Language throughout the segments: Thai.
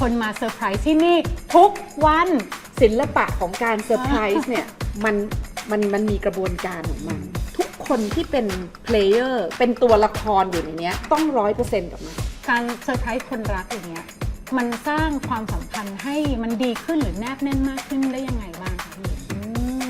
คนมาเซอร์ไพรส์ที่นี่ทุกวัน ศิลปะของการเซอร์ไพรส์เนี่ยมันมันมันมีกระบวนการของมัน ทุกคนที่เป็นเพลเยอร์เป็นตัวละครอยู่ในเนี้ยต้องร้อยเปอร์เซ็นต์กับมัน การเซอร์ไพรส์คนรักอย่างเงี้ยมันสร้างความสัมพันธ์ให้มันดีขึ้นหรือแนบแน่นมากขึ้นได้ยังไงบ้างคะพี่อื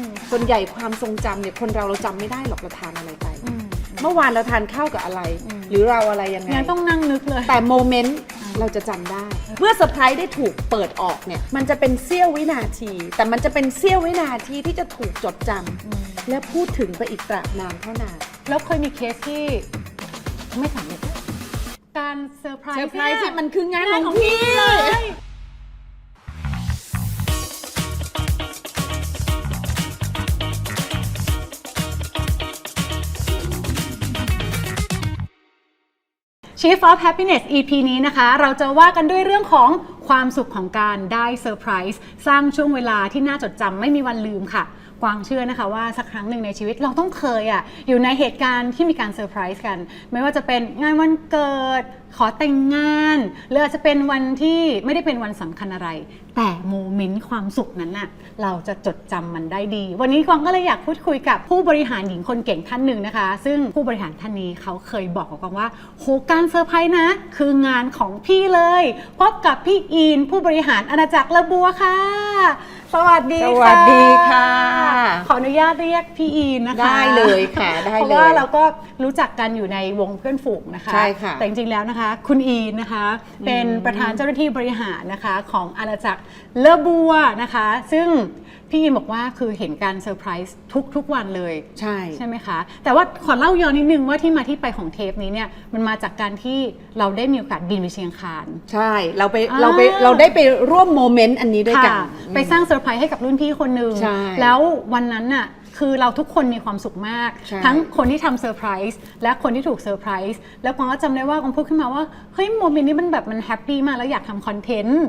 มส่วนใหญ่ความทรงจำเนี่ยคนเราเราจำไม่ได้หรอกเราทานอะไรไปอืมเมื่อวานเราทานข้าวกับอะไรอืมหรือเราอะไรยังไง งั้นต้องนั่งนึกเลย แต่โมเมนต์ เราจะจำได้ เมื่อเซอร์ไพรส์ได้ถูกเปิดออกเนี่ย มันจะเป็นเสี้ยววินาที แต่มันจะเป็นเสี้ยววินาทีที่จะถูกจดจำอืมและพูดถึงไปอีกตราบนานเท่านาน แล้วเคยมีเคสที่ไม่สำเร็จการเซอร์ไพรส์เซอร์ไพรส์นี่ที่ย มันคืองานงานขขอองงพี่พี่ เลย Chief of Happiness EP นี้นะคะ เราจะว่ากันด้วยเรื่องของความสุขของการได้เซอร์ไพรส์สร้างช่วงเวลาที่น่าจดจำไม่มีวันลืมค่ะ กวางเชื่อนะคะว่าสักครั้งหนึ่งในชีวิตเราต้องเคยอะอยู่ในเหตุการณ์ที่มีการเซอร์ไพรส์กัน ไม่ว่าจะเป็นงานวันเกิด ขอแต่งงานหรืออาจจะเป็นวันที่ไม่ได้เป็นวันสำคัญอะไร แต่โมเมนต์ความสุขนั้นน่ะเราจะจดจำมันได้ดี วันนี้กวางก็เลยอยากพูดคุยกับผู้บริหารหญิงคนเก่งท่านหนึ่งนะคะ ซึ่งผู้บริหารท่านนี้เขาเคยบอกกับกวางว่าโหการเซอร์ไพรส์นะ คืองานของพี่เลยพบกับพี่อีนผู้บริหารอาณาจักรละบัวค่ะ สวัสดีสค่ะวัสดีค่ะ ขออนุญาตเรียกพี่อีนนะคะ ได้เลยค่ะได้เพราะเลยว่าเราก็รู้จักกันอยู่ในวงเพื่อนฝูงนะคะ ใช่ค่ะ แต่จริงๆแล้วนะคะ คุณอีนนะคะ เป็นประธานเจ้าหน้าที่บริหารนะคะ ของอาณาจักรเลอบัวนะคะ ซึ่งพี่อีนบอกว่าคือเห็นการเซอร์ไพรส์ทุกๆวันเลย ใช่ใช่ไหมคะ แต่ว่าขอเล่าย้อนนิดนึงว่าที่มาที่ไปของเทปนี้เนี่ยมันมาจากการที่เราได้มีโอกาสบินไปเชียงคาน ใช่เราไปอ่าเราไปเราได้ไปร่วมโมเมนต์อันนี้ด้วยกันค่ะ ไปสร้างเซอร์ไพรส์ให้กับรุ่นพี่คนหนึ่งใช่แล้ววันนั้นน่ะคือเราทุกคนมีความสุขมาก ใช่ ทั้งคนที่ทำเซอร์ไพรส์และคนที่ถูกเซอร์ไพรส์แล้วกวางก็จำได้ว่ากวางพูดขึ้นมาว่าเฮ้ยโมเมนต์นี้มันแบบมันแฮปปี้มากแล้วอยากทำคอนเทนต์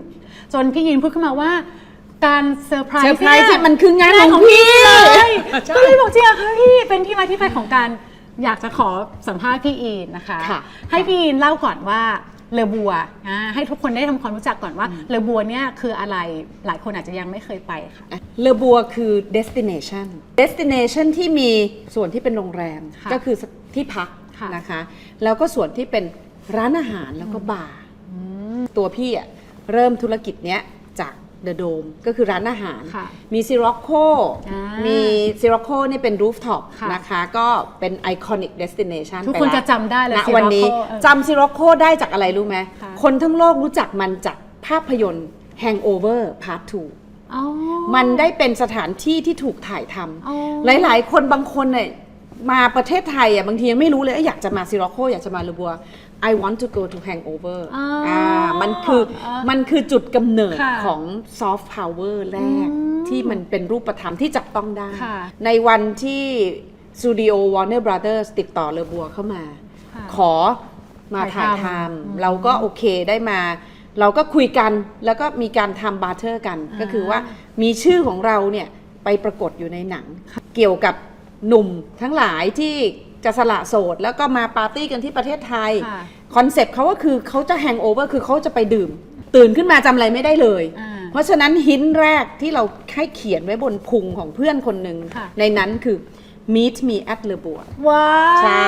จนพี่ยินพูดขึ้นมาว่า การเซอร์ไพรส์เซอร์ไพรส์นี่ที่ยมันคืองานของพี่ เลยใช่ก็เลยบอกจริงอะค่ะพี่เป็นที่มาที่ไปของการอยากจะขอสัมภาษณ์พี่อีนนะคะ ค่ะ ให้พี่อีนเล่าก่อนว่า เลอบัวอ่าให้ทุกคนได้ทำความรู้จักก่อนว่าเลอบัวเนี่ยคืออะไรหลายคนอาจจะยังไม่เคยไปค่ะเลอบัวคือ destination destination ที่มีส่วนที่เป็นโรงแรมค่ะก็คือที่พักค่ะนะคะ แล้วก็ส่วนที่เป็นร้านอาหารแล้วก็บาร์ตัวพี่อะเริ่มธุรกิจเนี้ยจาก เดอะโดมก็คือร้านอาหาร ค่ะ มีซิร็อกโคอ่ามีมีซิร็อกโคนี่เป็นรูฟท็อปค่ะ นะคะก็เป็นไอคอนิกเดสติเนชันทุกคนจะจำได้เลยณ Sirocco วันนี้เออ จำซิร็อกโคได้จากอะไรรู้ไหมค่ะ คนทั้งโลกรู้จักมันจากภาพยนตร์ Hangover Part 2 อ๋อ มันได้เป็นสถานที่ที่ถูกถ่ายทอ๋อำหลาย ๆ คนบางคนเนี่ยมาประเทศไทยอะบางทียังไม่รู้เลยเอ้ยอยากจะมาซิร็อกโคอยากจะมาลูบัว I want to go to hangover อ๋ออ่ามันคือออมันคือจุดกำเนิดค่ะของซอฟต์พาวเวอร์แรก อืมที่มันเป็นรูปธรรมที่จับต้องได้ ค่ะ ในวันที่สตูดิโอ Warner Brothers ติดต่อเลอบัวเข้ามา ค่ะ ขอมาถ่ายถ่ายททำอืมำเราก็โอเคได้มา เราก็คุยกันแล้วก็มีการทำบาร์เทอร์กัน อ่าก็คือว่ามีชื่อของเราเนี่ยไปปรากฏอยู่ในหนัง เกี่ยวกับหนุ่มทั้งหลายที่ จะสละโสด แล้วก็มาปาร์ตี้กันที่ประเทศไทยค่ะคอนเซปต์เขาก็คือเขาจะแฮงโอเวอร์คือเขาจะไปดื่ม ตื่นขึ้นมาจำอะไรไม่ได้เลย อ่าเพราะฉะนั้นหินแรกที่เราให้เขียนไว้บนพุงของเพื่อนคนหนึ่งค่ะ ในนั้นคือ meet me at Le Bourg ว้าวใช่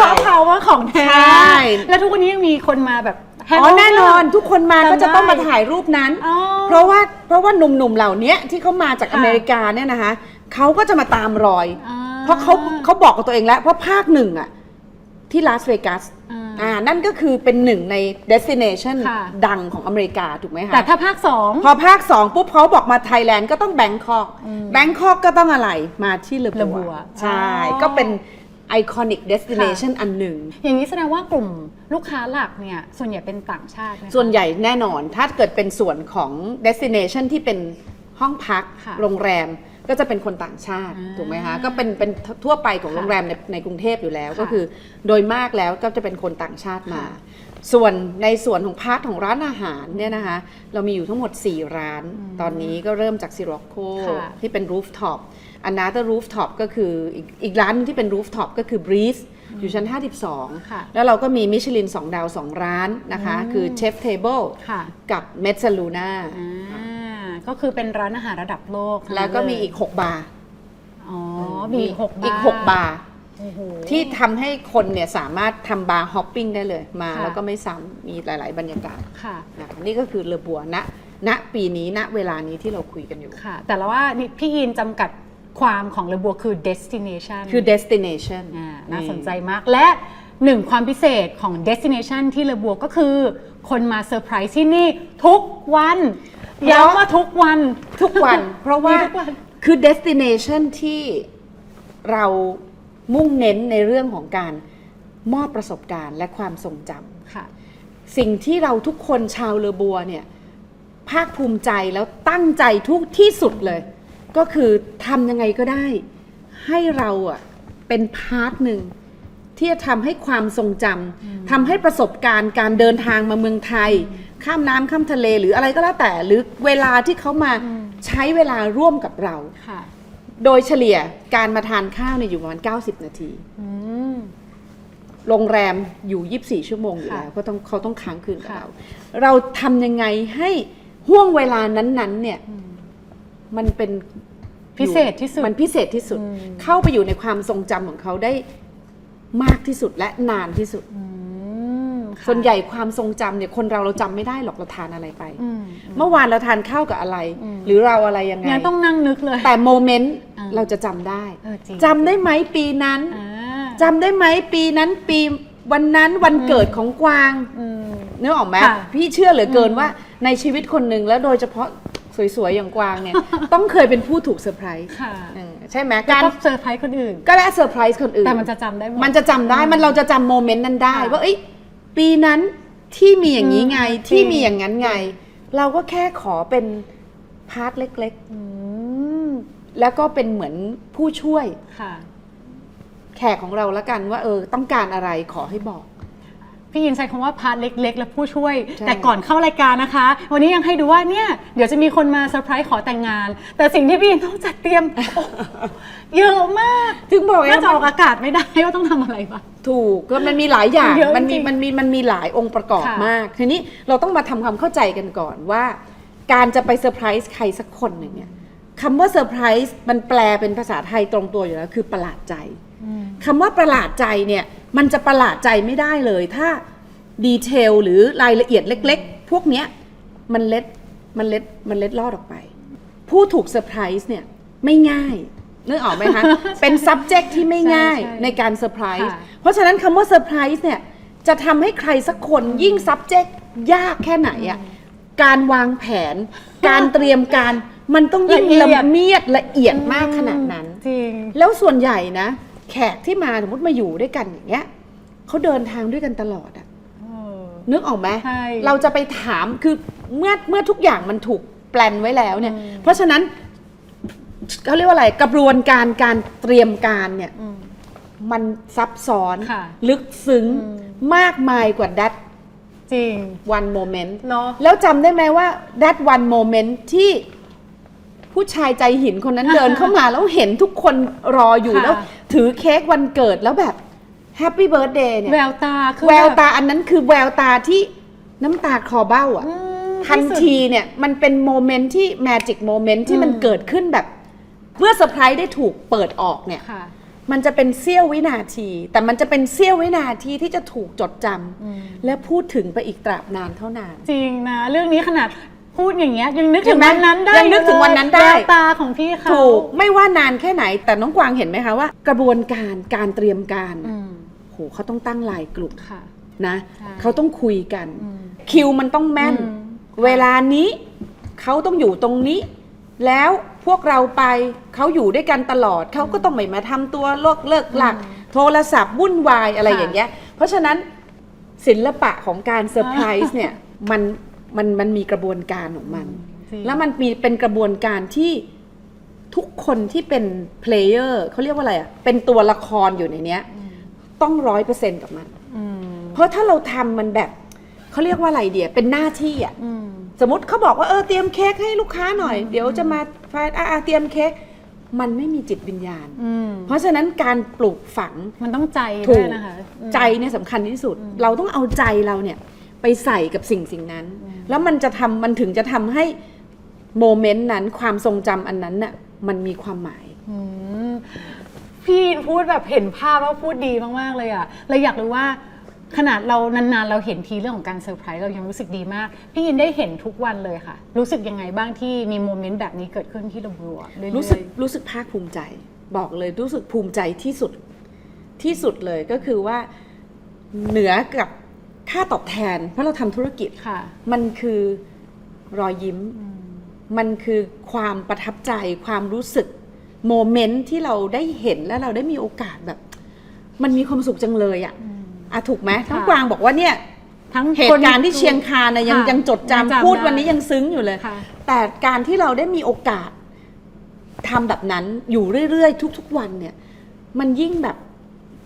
ซอฟต์พาวเวอร์ของแท้ใช่ แล้วทุกวันนี้ยังมีคนมาแบบ อ๋อ hangover แน่นอนทุกคนมาจำได้ก็จะต้องมาถ่ายรูปนั้น อ๋อ เพราะว่าเพราะว่าหนุ่มๆเหล่านี้ที่เขามาจากค่ะอเมริกาเนี่ยนะคะเขาก็จะมาตามรอย อ่าเพ ราะเขาเขาบอกกับตัวเองแล้ว เพราะภาคหนึ่งอะที่ลาสเวกัสอ่า อ่านั่นก็คือเป็นหนึ่งใน destination ค่ะ ดังของอเมริกาถูกไหมคะ แต่ถ้าภาคสอง พอภาค2ปุ๊บเขาบอกมาไทยแลนด์ก็ต้องแบงคอกแบงคอกก็ต้องอะไรมาที่เลเลออบับัววใช่ อ๋อ ก็เป็นไอคอนิกเดสติเนชันอันหนึ่ง อย่างนี้แสดงว่ากลุ่มลูกค้าหลักเนี่ย ส่วนใหญ่เป็นต่างชาติไหมคะ ส่วนใหญ่แน่นอนถ้าเกิดเป็นส่วนของ destination ที่เป็นห้องพัก ค่ะโรงแรม ก็จะเป็นคนต่างชาติอ่าถูกไหมคะก็เป็นเป็นทั่วไปของค่ะโรงแรมในในกรุงเทพอยู่แล้วค่ะก็คือ โดยมากแล้วก็จะเป็นคนต่างชาติมาค่ะส่วนในส่วนของพาร์ทของร้านอาหารเนี่ยนะคะ เรามีอยู่ทั้งหมด 4 ร้าน ตอนนี้ก็เริ่มจากซิร็อกโคค่ะที่เป็นรูฟท็อปอันนาต r รูฟท็อปก็คืออีกอีกร้านหนึงที่เป็นรูฟท็อปก็คือ Breeze อยู่ชั้นค่ะ52 แล้วเราก็มีมิชลิน 2 ดาว 2 ร้านนะคะอืมคือเชฟเทเบิลค่ะกับเมดซาลูน่าอ่า ก็คือเป็นร้านอาหารระดับโลกทั้งแล้วก็มีเยอีก 6 บาร์อ๋อมีอีกหกบาร์อีก 6 บาร์โอ้โหที่ทำให้คนเนี่ยสามารถทำบาร์ฮอปปิ้งได้เลยมาค่ะแล้วก็ไม่ซ้ำมีหลาย ๆ บรรยากาศค่ะ นะคะนี่ก็คือเลอบัวณณปีนี้ณเวลานี้ที่เราคุยกันอยู่ ค่ะ แต่ละว่านี่พี่อินจำกัดความของเลอบัวคือ destination คือ destination อ่าน่าสนใจมาก และหนึ่งความพิเศษของ destination ที่เลอบัวก็คือ คนมาเซอร์ไพรส์ที่นี่ทุกวันเพราะ ย้ำว่าทุกวัน ทุกวัน เพราะว่ามีทุกวันคือ destination ที่เรามุ่งเน้นในเรื่องของการมอบประสบการณ์และความทรงจำค่ะ สิ่งที่เราทุกคนชาวเลอบัวเนี่ย ภาคภูมิใจแล้วตั้งใจทุกที่สุดเลย ก็คือทำยังไงก็ได้ ให้เราอะเป็นพาร์ทหนึ่งที่จะทำให้ความทรงจำทำให้ประสบการณ์การเดินทางมาเมืองไทย ข้ามน้ำข้ามทะเลหรืออะไรก็แล้วแต่หรือเวลาที่เขามาอืม ใช้เวลาร่วมกับเรา ค่ะ โดยเฉลี่ยการมาทานข้าวเนี่ยอยู่ประมาณ 90 นาที อืม โรงแรมอยู่ 24 ชั่วโมงอยู่ค่ะแล้วก็ต้องเขาต้องค้างคืนกับค่ะ เรา เราทำยังไงให้ห่วงเวลานั้นๆเนี่ยอืม มันเป็นพิเศษที่สุดมันพิเศษที่สุด อืม เข้าไปอยู่ในความทรงจำของเขาได้มากที่สุดและนานที่สุด อืมค่ะ ส่วนใหญ่ความทรงจำเนี่ยคนเราเราจำไม่ได้หรอกเราทานอะไรไป อืมเมื่อวานเราทานข้าวกับอะไรอืมหรือเราอะไรยังไง งั้นต้องนั่งนึกเลย แต่โมเมนต์อ่า เราจะจำได้เออจริงจำได้ไหมปีนั้นอ่าจำได้ไหมปีนั้นปีวันนั้นวันเกิดของกวาง อืม นึกออกไหมค่ะพี่เชื่อเหลือเกินอืมว่าในชีวิตคนหนึ่งแล้วโดยเฉพาะสวยๆ อย่างกวางเนี่ย ต้องเคยเป็นผู้ถูกเซอร์ไพรส์ค่ะ เออใช่ไหมแล้วการก็เซอร์ไพรส์คนอื่น ก็และเซอร์ไพรส์คนอื่นแต่มันจะจำได้หมด มันจะจำได้มันเราจะจำโมเมนต์นั้นได้ ค่ะว่าเอ้ย ปีนั้นที่มีอย่างนี้ไงอืมที่จริงมีอย่างนั้นไง เราก็แค่ขอเป็นพาร์ทเล็กอืมๆแล้วก็เป็นเหมือนผู้ช่วยค่ะแขกของเราละกันว่า เออ ต้องการอะไรขอให้บอก พี่ยินใช้คำว่าพาร์ทเล็ก ๆ และผู้ช่วย ใช่ แต่ก่อนเข้ารายการนะคะ วันนี้ยังให้ดูว่าเนี่ยเดี๋ยวจะมีคนมาเซอร์ไพรส์ขอแต่งงาน แต่สิ่งที่พี่ยินต้องจัดเตรียมโอ้เยอะมากถึงบอกไงน่าจะออกอากาศไม่ได้ว่าต้องทำอะไรบ้าง ถูกก็มันมีหลายอย่างเยอะมันมีจริงมันมีมันมีหลายองค์ประกอบค่ะ มาก ทีนี้เราต้องมาทำความเข้าใจกันก่อนว่า การจะไปเซอร์ไพรส์ใครสักคนหนึ่งเนี่ยคำว่าเซอร์ไพรส์มันแปลเป็นภาษาไทยตรงตัวอยู่แล้วคือประหลาดใจ คำว่าประหลาดใจเนี่ยมันจะประหลาดใจไม่ได้เลย ถ้าดีเทลหรือรายละเอียดเล็ก ๆ พวกเนี้ยมันเล็ดมันเล็ดมันเล็ดลอดออกไป ผู้ถูกเซอร์ไพรส์เนี่ยไม่ง่ายนึกออกไหมคะ เป็น subject ที่ไม่ง่ายใช่ใช่ในการเซอร์ไพรส์ ค่ะ เพราะฉะนั้นคำว่าเซอร์ไพรส์เนี่ยจะทำให้ใครสักคนยิ่ง subject ยากแค่ไหนอะการวางแผน การเตรียมการมันต้องยิ่งละเอียดละเมียดละเอียดมากขนาดนั้น จริง แล้วส่วนใหญ่นะ แขกที่มาสมมติมาอยู่ด้วยกันอย่างเงี้ยเขาเดินทางด้วยกันตลอดอะเออนึกออกไหมใช่เราจะไปถามคือเมื่อเมื่อทุกอย่างมันถูกแปลนไว้แล้วเนี่ย อืม เพราะฉะนั้นเขาเรียกว่าอะไรกระบวนการการเตรียมการเนี่ย อืม มันซับซ้อน ค่ะลึกซึ้งอืม มากมายกว่า that จริง one moment เนาะ แล้วจำได้ไหมว่า that one moment ที่ ผู้ชายใจหินคนนั้นเดินเข้ามาแล้วเห็นทุกคนรออยู่ค่ะแล้ว ถือเค้กวันเกิดแล้วแบบ Happy Birthday เนี่ยแววตาคือแววบบตาอันนั้นคือแววตาที่น้ำตาคลอเบ้าอะอืมทันที่สุดทีเนี่ยมันเป็นโมเมนต์ที่แมจิกโมเมนต์ที่มันอืมเกิดขึ้นแบบ เมื่อเซอร์ไพรส์ได้ถูกเปิดออกเนี่ยค่ะมันจะเป็นเสี้ยววินาที แต่มันจะเป็นเสี้ยววินาทีที่จะถูกจดจำอืมและพูดถึงไปอีกตราบนานเท่านาน จริงนะ เรื่องนี้ขนาด พูดอย่างเงี้ยยังนึกเห็ถึนงไหมวันนั้นได้ยังนึกถึงวันนั้นได้ แววตาของพี่เขาถูกไม่ว่านานแค่ไหน แต่น้องกวางเห็นไหมคะว่า กระบวนการการเตรียมการอืมโหเขาต้องตั้งลายกลุ่มค่ะ นะใช่ เขาต้องคุยกัน อืมคิวมันต้องแม่น อืม เวลานี้เขาต้องอยู่ตรงนี้ แล้วพวกเราไปเขาอยู่ด้วยกันตลอดเขาก็ต้องไม่มาทำตัวเลิกเลิกหลักโทรศัพท์วุ่นวายอะไรค่ะอย่างเงี้ย เพราะฉะนั้นศิลปะของการเซอร์ไพรส์เนี่ยมัน มันมันมีกระบวนการของมันจริงแล้วมันมีเป็นกระบวนการที่ทุกคนที่เป็นเพลเยอร์เขาเรียกว่าอะไรอะเป็นตัวละครอยู่ในเนี้ย ต้องร้อยเปอร์เซ็นต์กับมันอืมเพราะถ้าเราทำมันแบบเขาเรียกว่าอะไรเดียเป็นหน้าที่อะอืมสมมติเขาบอกว่าเออเตรียมเค้กให้ลูกค้าหน่อย เดี๋ยวจะมาฟาอะอะเตรียมเค้กมันไม่มีจิตวิญญาณอืมเพราะฉะนั้นการปลูกฝังมันต้องใจถูด้วยกนะคะอืมใจเนี่ยสำคัญที่สุด เราต้องเอาใจเราเนี่ยไปใส่กับสิ่งสิ่งนั้น แล้วมันจะทำมันถึงจะทำให้โมเมนต์นั้นความทรงจำอันนั้นน่ะมันมีความหมาย อืมพี่พูดแบบเห็นภาพแล้วพูดดีมากๆเลยอะเลยอยากรู้ว่าขนาดเรานานๆ เราเห็นทีเรื่องของการเซอร์ไพรส์เรายังรู้สึกดีมาก พี่ยินได้เห็นทุกวันเลยค่ะ รู้สึกยังไงบ้างที่มีโมเมนต์แบบนี้เกิดขึ้นที่ลำบัวเอยๆรู้สึกรู้สึกภาคภูมิใจ บอกเลยรู้สึกภูมิใจที่สุดที่สุดเลยก็คือว่าเหนือกับ ค่าตอบแทน เพราะเราทำธุรกิจ ค่ะมันคือรอยยิ้มมันคือความประทับใจความรู้สึกโมเมนต์ที่เราได้เห็นและเราได้มีโอกาสแบบ มันมีความสุขจังเลยอะอะถูกไหมค่ะทั้งกวางบอกว่าเนี่ย ทั้งเหตุการณ์ที่เชียงคานนะยังค่ะยังจดยังจำจำพูดได้วันนี้ยังซึ้งอยู่เลย ค่ะ แต่การที่เราได้มีโอกาสทำแบบนั้นอยู่เรื่อยๆ ทุก ๆ วันเนี่ย มันยิ่งแบบ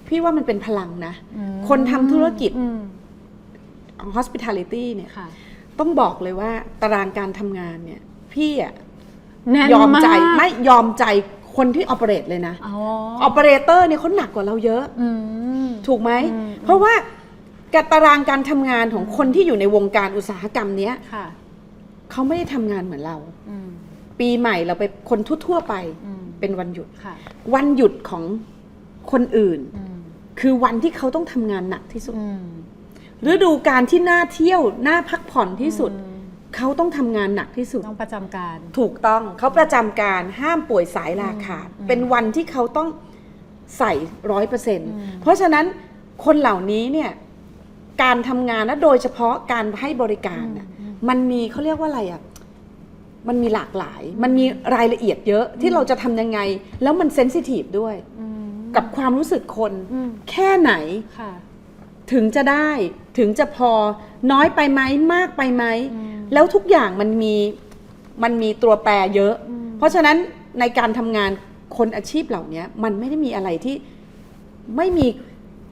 พี่ว่ามันเป็นพลังนะ อืมคนทำธุรกิจ อืม hospitality เนี่ยค่ะต้องบอกเลยว่าตารางการทำงานเนี่ย พี่อะแน่นยอมใจากไม่ยอมใจคนที่ operate เลยนะอ๋อ operator เนี่ยเขาหนักกว่าเราเยอะอืมถูกไหมอืมเพราะว่าการตารางการทำงานของคนที่อยู่ในวงการอุตสาหกรรมเนี้ยค่ะเขาไม่ได้ทำงานเหมือนเราอืมปีใหม่เราไปคนทั่วๆไปอืมเป็นวันหยุดค่ะวันหยุดของคนอื่นอืมคือวันที่เขาต้องทำงานหนักที่สุดอืม ฤดูการที่น่าเที่ยวน่าพักผ่อนที่สุดอืมเขาต้องทำงานหนักที่สุด ต้องประจำการ ถูกต้องเขาประจำการห้ามป่วยสายลาขาดอืมเป็นวันที่เขาต้องใส่ร้อยเปอร์เซ็นต์อืมเพราะฉะนั้นคนเหล่านี้เนี่ยการทำงานและโดยเฉพาะการให้บริการน่ะมันมีเขาเรียกว่าอะไรอะมันมีหลากหลาย มันมีรายละเอียดเยอะที่เราจะทำยังไง แล้วมันเซนซิทีฟด้วยอืมกับความรู้สึกคนอืมแค่ไหนค่ะ ถึงจะได้ถึงจะพอน้อยไปไหมมากไปไหมอืมแล้วทุกอย่างมันมีมันมีตัวแปรเยอะอืมเพราะฉะนั้นในการทำงานคนอาชีพเหล่านี้มันไม่ได้มีอะไรที่ไม่มี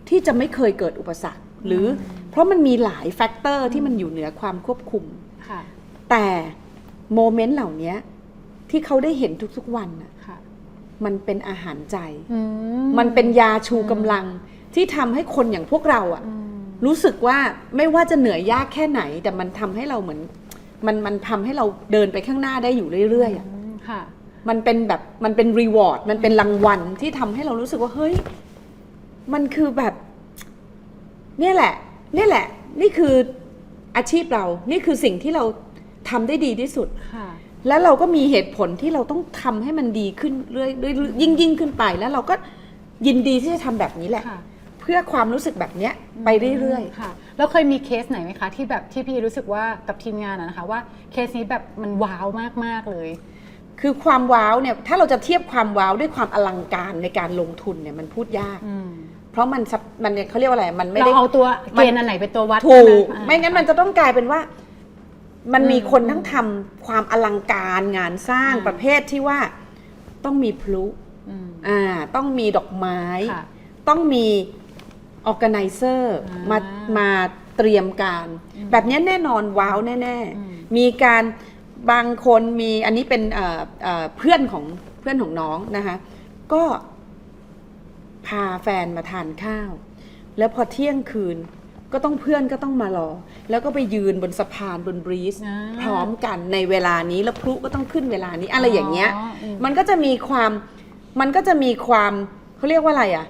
ที่จะไม่เคยเกิดอุปสรรค หรืออเพราะมันมีหลายแฟกเตอร์ที่มันอยู่เหนือความควบคุมค่ะแต่โมเมนต์เหล่านี้ที่เขาได้เห็นทุกๆวันน่ะค่ะมันเป็นอาหารใจอืมันเป็นยาชูกำลัง ที่ทำให้คนอย่างพวกเราอะอืมรู้สึกว่าไม่ว่าจะเหนื่อยยากแค่ไหน แต่มันทำให้เราเหมือน มันมันทำให้เราเดินไปข้างหน้าได้อยู่เรื่อยๆอะอืมค่ะมันเป็นแบบมันเป็นรีวอร์ดมันเป็นรางวัลที่ทำให้เรารู้สึกว่าเฮ้ย มันคือแบบ เนี่ยแหละ เนี่ยแหละ นี่คืออาชีพเรา นี่คือสิ่งที่เราทำได้ดีที่สุดค่ะแล้วเราก็มีเหตุผลที่เราต้องทำให้มันดีขึ้นเรื่อยๆยิ่งยิ่งขึ้นไปแล้วเราก็ยินดีที่จะทำแบบนี้แหละค่ะ เพื่อความรู้สึกแบบเนี้ยไปเรื่อยค่ะ แล้วเคยมีเคสไหนไหมคะ ที่แบบที่พี่รู้สึกว่ากับทีมงานอะนะคะว่าเคสนี้แบบมันว้าวมาก ๆ เลยๆคือความว้าวเนี่ยถ้าเราจะเทียบความว้าวด้วยความอลังการในการลงทุนเนี่ยมันพูดยาก อืมเพราะมันซับมันเนี่ยเขาเรียกว่าอะไรมันไม่เราได้ เอาตัวมัเกนณฑ์อันไหนเป็นตัววัดถูใช่หกอ่าไม่งั้นมันจะต้องกลายเป็นว่า มันมีอืมคนทั้งทำความอลังการงานสร้างอืม ประเภทที่ว่า ต้องมีพลุอืมอ่าต้องมีดอกไม้ ค่ะ ต้องมี ออ g a แกไนเซอร์อ่ามมามาเตรียมการ แบบนี้แน่นอนว้าวแน่อืมๆมีการบางคนมีอันนี้เป็นเอ่อเอ่อเพื่อนของเพื่อนของน้องนะคะ ก็พาแฟนมาทานข้าว แล้วพอเที่ยงคืนก็ต้องเพื่อนก็ต้องมารอ แล้วก็ไปยืนบนสะพานบนบรีซอ่าพร้อมกันในเวลานี้แล้วพลุก็ต้องขึ้นเวลานี้อะไรอย่างเงี้ยอ๋ออืมมันก็จะมีความมันก็จะมีความเขาเรียกว่าอะไรอะ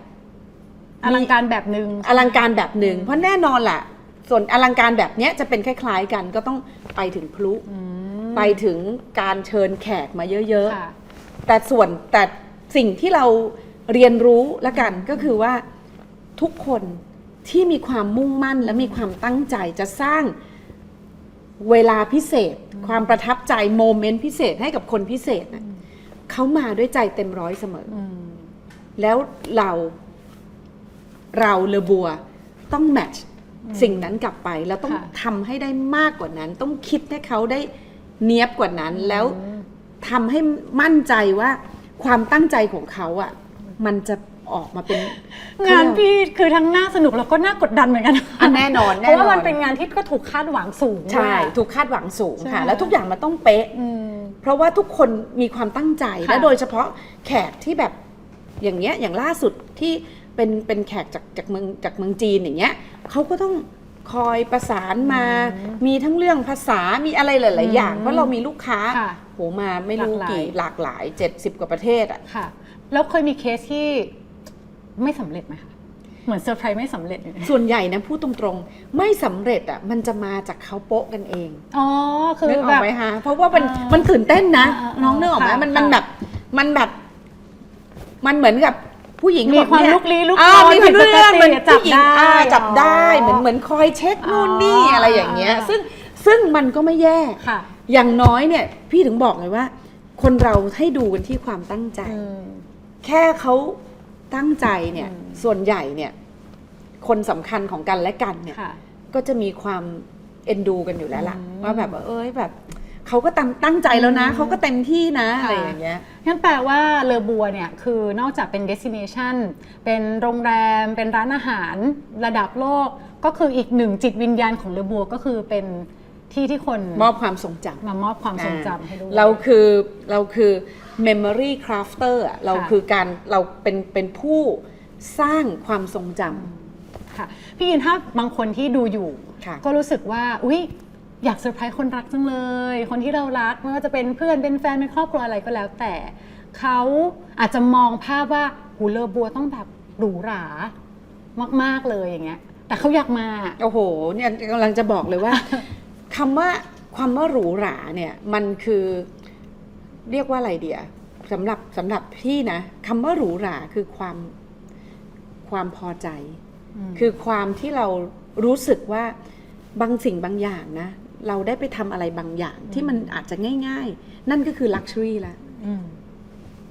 อลังการแบบหนึ่งอลังการแบบหนึ่งเพราะแน่นอนแหละส่วนอลังการแบบเนี้ยจะเป็นคล้าย ๆ กันก็ต้องไปถึงพลุอืมไปถึงการเชิญแขกมาเยอะค่ะ ๆ แต่ส่วนแต่สิ่งที่เราเรียนรู้ละกันก็คือว่าทุกคนที่มีความมุ่งมั่นและมีความตั้งใจจะสร้างเวลาพิเศษ ความประทับใจโมเมนต์พิเศษให้กับคนพิเศษน่ะเขามาด้วยใจเต็มร้อยเสมอ อืม แล้วเรา เราเลอบัวต้องแมทช์สิ่งนั้นกลับไป แล้วต้องค่ะทำให้ได้มากกว่านั้น ต้องคิดให้เขาได้เนียบกว่านั้นแล้วทำให้มั่นใจว่าความตั้งใจของเขาอะมันจะออกมาเป็นงานพี่คือทั้งน่าสนุกแล้วก็น่ากดดันเหมือนกันอันแน่นอนเพแน่ราะว่านอมันนเป็นงานที่ก็ถูกคาดหวังสูงใช่ด้วยถูกคาดหวังสูงใช่ไหมค่ะ แล้วทุกอย่างมันต้องเป๊ะ อืม เพราะว่าทุกคนมีความตั้งใจ ค่ะและโดยเฉพาะแขกที่แบบอย่างเงี้ยอย่างล่าสุดที่ เป็นเป็นแขกจากจากเมืองจากเมืองจีนอย่างเงี้ยเขาก็ต้องคอยประสานมา มีทั้งเรื่องภาษามีอะไรหลาย ๆ อย่าง เพราะเรามีลูกค้าค่ะโหมาไม่รู้หลากหลาย กี่หลากหลาย 70 กว่าประเทศอะ ค่ะ แล้วเคยมีเคสที่ไม่สำเร็จไหมคะเหมือนเซอร์ไพรส์ไม่สำเร็จเลยนะส่วนใหญ่นะพูดตรงๆ ไม่สำเร็จอะมันจะมาจากเขาโป๊ะกันเองอ๋อ คือนึกออแบกบ ไหมคะเพราะว่ามันอ่ามัมันตื่นเต้นนะ อ่าอ่าน้องนึกออกไหมค่ะมันมันค่ะแบบมันแบบ มันเหมือนกับ ผู้หญิงมีบอกความเนี่ยลุกลี้ลุกอ่าลนมีความลุกลี้ลุกลนเหมือนผิดปกติผู้หญิงจับได้อ่าจับได้อ๋อเหมือนเหมือนคอยเช็คนู่นนี่อ๋อออะไรอย่างเงี้ยอ่าซึ่งซึ่งมันก็ไม่แย่ค่ะอย่างน้อยเนี่ยพี่ถึงบอกเลยว่า คนเราให้ดูกันที่ความตั้งใจอืมแค่เขาตั้งใจเนี่ยอืมส่วนใหญ่เนี่ย คนสำคัญของกันและกันเนี่ยค่ะก็จะมีความเอ็นดูกันอยู่แล้วล่ะอืมว่าแบบว่าเอ้ยแบบ เขาก็ตั้งตั้งใจแล้วนะอืมเขาก็เต็มที่นะค่ะอะไรอย่างเงี้ยงั้นแปลว่าเลอบัวเนี่ยคือนอกจากเป็น destination เป็นโรงแรม เป็นร้านอาหารระดับโลก ก็คืออีกหนึ่งจิตวิญญาณของเลอบัวก็คือเป็นที่ที่คนมอบความทรงจำมามอบความทรงจำให้ด้วยเราคือเราคือ memory crafter อะเราคือการเราเป็นเป็นผู้สร้างความทรงจำค่ะพี่ยินถ้าบางคนที่ดูอยู่ค่ะก็รู้สึกว่า อุ๊ย อยากเซอร์ไพรส์คนรักจังเลย คนที่เรารักไม่ว่าจะเป็นเพื่อนเป็นแฟนเป็นครอบครัวอะไรก็แล้ว แต่เขาอาจจะมองภาพว่าหูเลอบัวต้องแบบหรูหรามาก ๆเลยอย่างเงี้ย แต่เขาอยากมาโอ้โหเนี่ยกำลังจะบอกเลยว่าคำว่าความว่าหรูหราเนี่ยมันคือเรียกว่าอะไรเดียสำหรับสำหรับพี่นะคำว่าหรูหราคือความความพอใจ คือความที่เรารู้สึกว่าบางสิ่งบางอย่างนะ เราได้ไปทำอะไรบางอย่างที่มันอาจจะง่าย ๆ นั่นก็คือลักชัวรี่ละอืม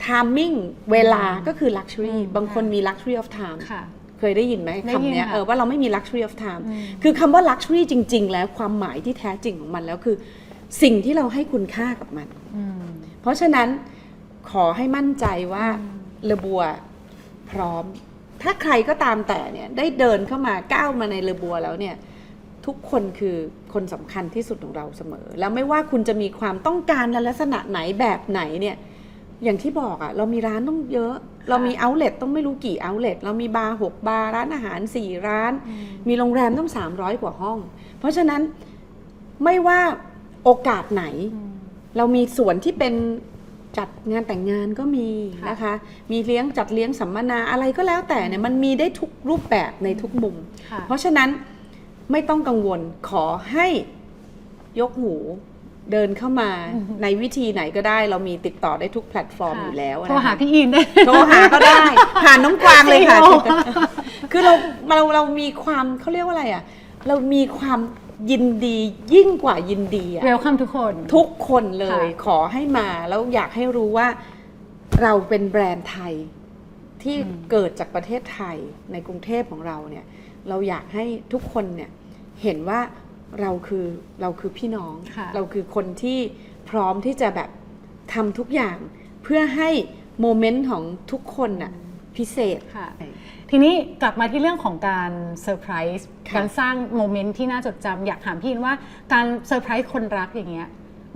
ทามมิ่งเวลาก็คือลักชัวรี่อืม บางคนมี luxury of time ค่ะ เคยได้ยินไหมได้ยินคำเนี้ยค่ะเออว่าเราไม่มี luxury of time อืม คือคำว่า luxury จริง ๆ แล้วความหมายที่แท้จริงของมันแล้วคือ สิ่งที่เราให้คุณค่ากับมัน อืม เพราะฉะนั้นขอให้มั่นใจว่าเลอบัวพร้อม ถ้าใครก็ตามแต่เนี่ยได้เดินเข้ามาก้าวมาในเลอบัวแล้วเนี่ย ทุกคนคือคนสำคัญที่สุดของเราเสมอ แล้วไม่ว่าคุณจะมีความต้องการในลักษณะไหนแบบไหนเนี่ยอย่างที่บอกอะเรามีร้านต้องเยอะ เรามีเอาเล t ต้องไม่รู้กี่เอาเล t เรามีบาร์หกบาร์ร้านอาหารสี่ร้าน มีโรงแรมต้อง300กว่าห้อง เพราะฉะนั้นไม่ว่าโอกาสไหน เรามีส่วนที่เป็นจัดงานแต่งงานก็มีค่ะนะคะ มีเลี้ยงจัดเลี้ยงสัมมนาอะไรก็แล้วแต่เนี่ยมันมีได้ทุกรูปแบบในทุกมุมค่ะเพราะฉะนั้น ไม่ต้องกังวลขอให้ยกหูเดินเข้ามาอือฮึในวิธีไหนก็ได้ เรามีติดต่อได้ทุกแพลตฟอร์มอยู่แล้วโทรหานะคะพี่อินได้โทรหาก็ได้ ผ่านน้องกวางเลยค่ะจริงเหรอคือเราเราเรามีความเขาเรียกว่าอะไรอะ เรามีความยินดียิ่งกว่ายินดีอะเวลคัมทุกคนทุกคนเลยค่ะขอให้มาแล้วอยากให้รู้ว่าเราเป็นแบรนด์ไทยที่อืมเกิดจากประเทศไทยในกรุงเทพของเราเนี่ย เราอยากให้ทุกคนเนี่ยเห็นว่าเราคือเราคือพี่น้องค่ะเราคือคนที่พร้อมที่จะแบบทำทุกอย่างเพื่อให้โมเมนต์ของทุกคนน่ะพิเศษค่ะ ทีนี้กลับมาที่เรื่องของการเซอร์ไพรส์ค่ะการสร้างโมเมนต์ที่น่าจดจำอยากถามพี่อินว่าการเซอร์ไพรส์คนรักอย่างเงี้ย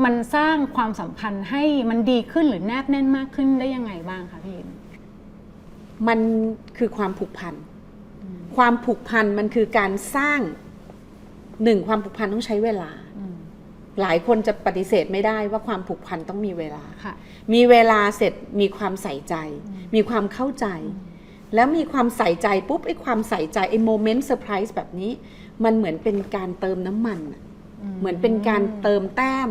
มันสร้างความสัมพันธ์ให้มันดีขึ้นหรือแนบแน่นมากขึ้นได้ยังไงบ้างคะพี่อินมันคือความผูกพัน ความผูกพันมันคือการสร้างหนึ่งความผูกพันต้องใช้เวลา หลายคนจะปฏิเสธไม่ได้ว่าความผูกพันต้องมีเวลาค่ะมีเวลาเสร็จมีความใส่ใจ มีความเข้าใจ แล้วมีความใส่ใจปุ๊บไอ้ความใส่ใจไอ้โมเมนต์เซอร์ไพรส์แบบนี้ มันเหมือนเป็นการเติมน้ำมันอะเหมือนเป็นการเติมแต้ม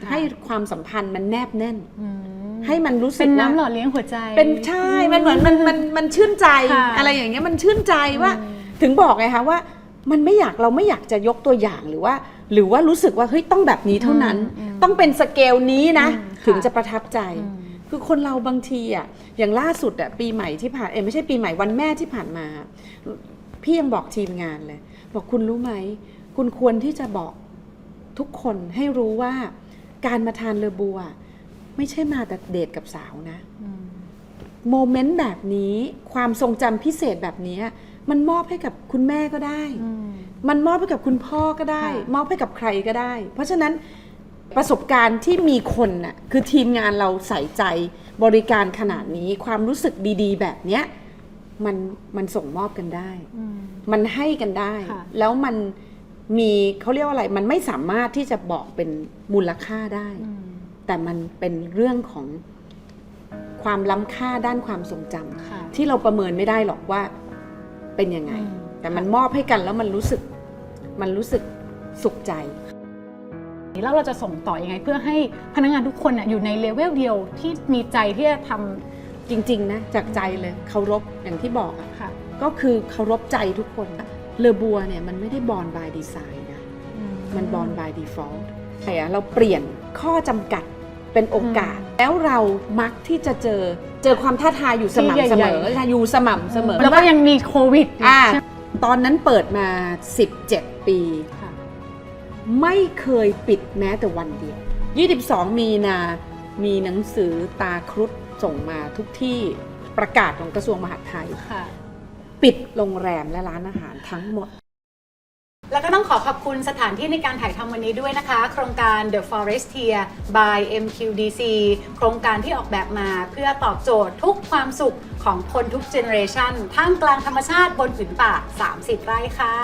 ค่ะให้ความสัมพันธ์มันแนบแน่นอืม ให้มันรู้สึเป็กนว่า น้ำหล่อเลี้ยงหัวใจ เป็นใช่ มันเหมือนมันมันมันชื่นใจ ค่ะอะไรอย่างเงี้ยมันชื่นใจว่าถึงบอกไงคะว่ามันไม่อยากเราไม่อยากจะยกตัวอย่างหรือว่า หรือว่ารู้สึกว่าเฮ้ยต้องแบบนี้เท่านั้นต้องเป็นสเกลนี้นะ อืมถึงค่ะจะประทับใจ อืม คือคนเราบางทีอะอย่างล่าสุดอะปีใหม่ที่ผ่านเอยไม่ใช่ปีใหม่วันแม่ที่ผ่านมา พี่ยังบอกทีมงานเลย บอกคุณรู้ไหม คุณควรที่จะบอกทุกคนให้รู้ว่าการมาทานเลอบัว ไม่ใช่มาแต่เดทกับสาวนะอืมโมเมนต์แบบนี้ความทรงจำพิเศษแบบนี้ มันมอบให้กับคุณแม่ก็ได้อืมมันมอบให้กับคุณพ่อก็ได้ค่ะมอบให้กับใครก็ได้ เพราะฉะนั้นประสบการณ์ที่มีคนน่ะคือทีมงานเราใส่ใจบริการขนาดนี้ความรู้สึกดีๆ แบบเนี้ยมันมันส่งมอบกันได้ มันให้กันได้ค่ะแล้วมันมีเขาเรียกว่าอะไร มันไม่สามารถที่จะบอกเป็นมูลค่าได้ แต่มันเป็นเรื่องของความล้ำค่าด้านความทรงจค่ะำที่เราประเมินไม่ได้หรอกว่าเป็นยังไง อืม แต่มันมอบให้กันแล้วมันรู้สึกมันรู้สึกสุขใจ แล้วเราจะส่งต่ออยังไง เพื่อให้พนักงานทุกคนน่ะอยู่ในเลเวลเดียวที่มีใจที่จะทจริงๆนะจากใจเลยเคารพอย่างที่บอกอะำค่ะก็คือเคารพใจทุกคนเลอบัวเนี่ยมันไม่ได้บอลบายดีไซน์นะ มันบอลบายดีฟอลต์แต่อะเราเปลี่ยนข้อจำกัด เป็นโอกาส แล้วเรามักที่จะเจอเจอความท้าทายอยู่สม่ำเสมอที่ใหญ่ๆค่ะอยู่สม่ำเสมอแล้วก็ยังมีโควิดอ่าใช่ไหมตอนนั้นเปิดมา 17 ปี ค่ะ ไม่เคยปิดแม้แต่วันเดียว 22 มีนา มีหนังสือตาครุฑส่งมาทุกที่ประกาศของกระทรวงมหาดไทย ค่ะ ปิดโรงแรมและร้านอาหารทั้งหมด แล้วก็ต้องขอขอบคุณสถานที่ในการถ่ายทำวันนี้ด้วยนะคะ โครงการ The Forestier by MQDC โครงการที่ออกแบบมาเพื่อตอบโจทย์ทุกความสุขของคนทุกเจเนอเรชันท่ามกลางธรรมชาติบนผืนป่า 30 ไร่ค่ะ